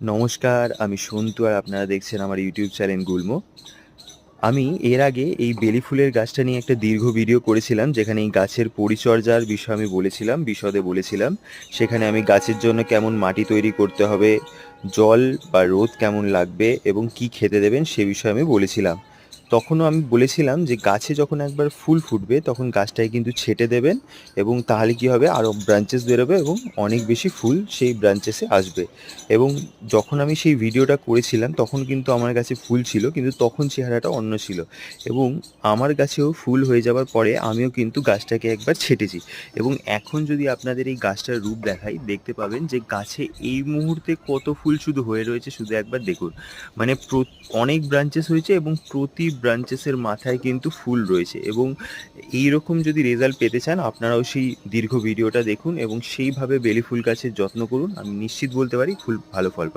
নমস্কার, আমি সন্তু আর আপনারা দেখছেন আমার ইউটিউব চ্যানেল গুলমো। আমি এর আগে এই বেলি ফুলের গাছটা নিয়ে একটা দীর্ঘ ভিডিও করেছিলাম, যেখানে এই গাছের পরিচর্যার বিষয়ে আমি বলেছিলাম, বিশদে বলেছিলাম। সেখানে আমি গাছের জন্য কেমন মাটি তৈরি করতে হবে, জল বা রোদ কেমন লাগবে এবং কি খেতে দেবেন সে বিষয়ে আমি বলেছিলাম। তখনও আমি বলেছিলাম যে গাছে যখন একবার ফুল ফুটবে, তখন গাছটাকে কিন্তু ছেটে দেবেন এবং তাহলে কি হবে? আরও ব্রাঞ্চেস বেরোবে এবং অনেক বেশি ফুল সেই ব্রাঞ্চেসে আসবে। এবং যখন আমি সেই ভিডিওটা করেছিলাম, তখন কিন্তু আমার কাছে ফুল ছিল, কিন্তু তখন চেহারাটা অন্য ছিল। এবং আমার গাছেও ফুল হয়ে যাওয়ার পরে আমিও কিন্তু গাছটাকে একবার ছেটেছি। এবং এখন যদি আপনাদের এই গাছটার রূপ দেখাই, দেখতে পাবেন যে গাছে এই মুহূর্তে কত ফুল শুধু হয়ে রয়েছে, শুধু একবার দেখুন। মানে অনেক ব্রাঞ্চেস হয়েছে এবং প্রতি ব্রাঞ্চেসের মাথায় কিন্তু ফুল রয়েছে এবং এই রকম যদি রেজাল্ট পেতে চান, আপনারাও সেই দীর্ঘ ভিডিওটা দেখুন এবং সেইভাবে বেলি ফুল গাছের যত্ন করুন। আমি নিশ্চিত বলতে পারি, ফুল ভালো ফল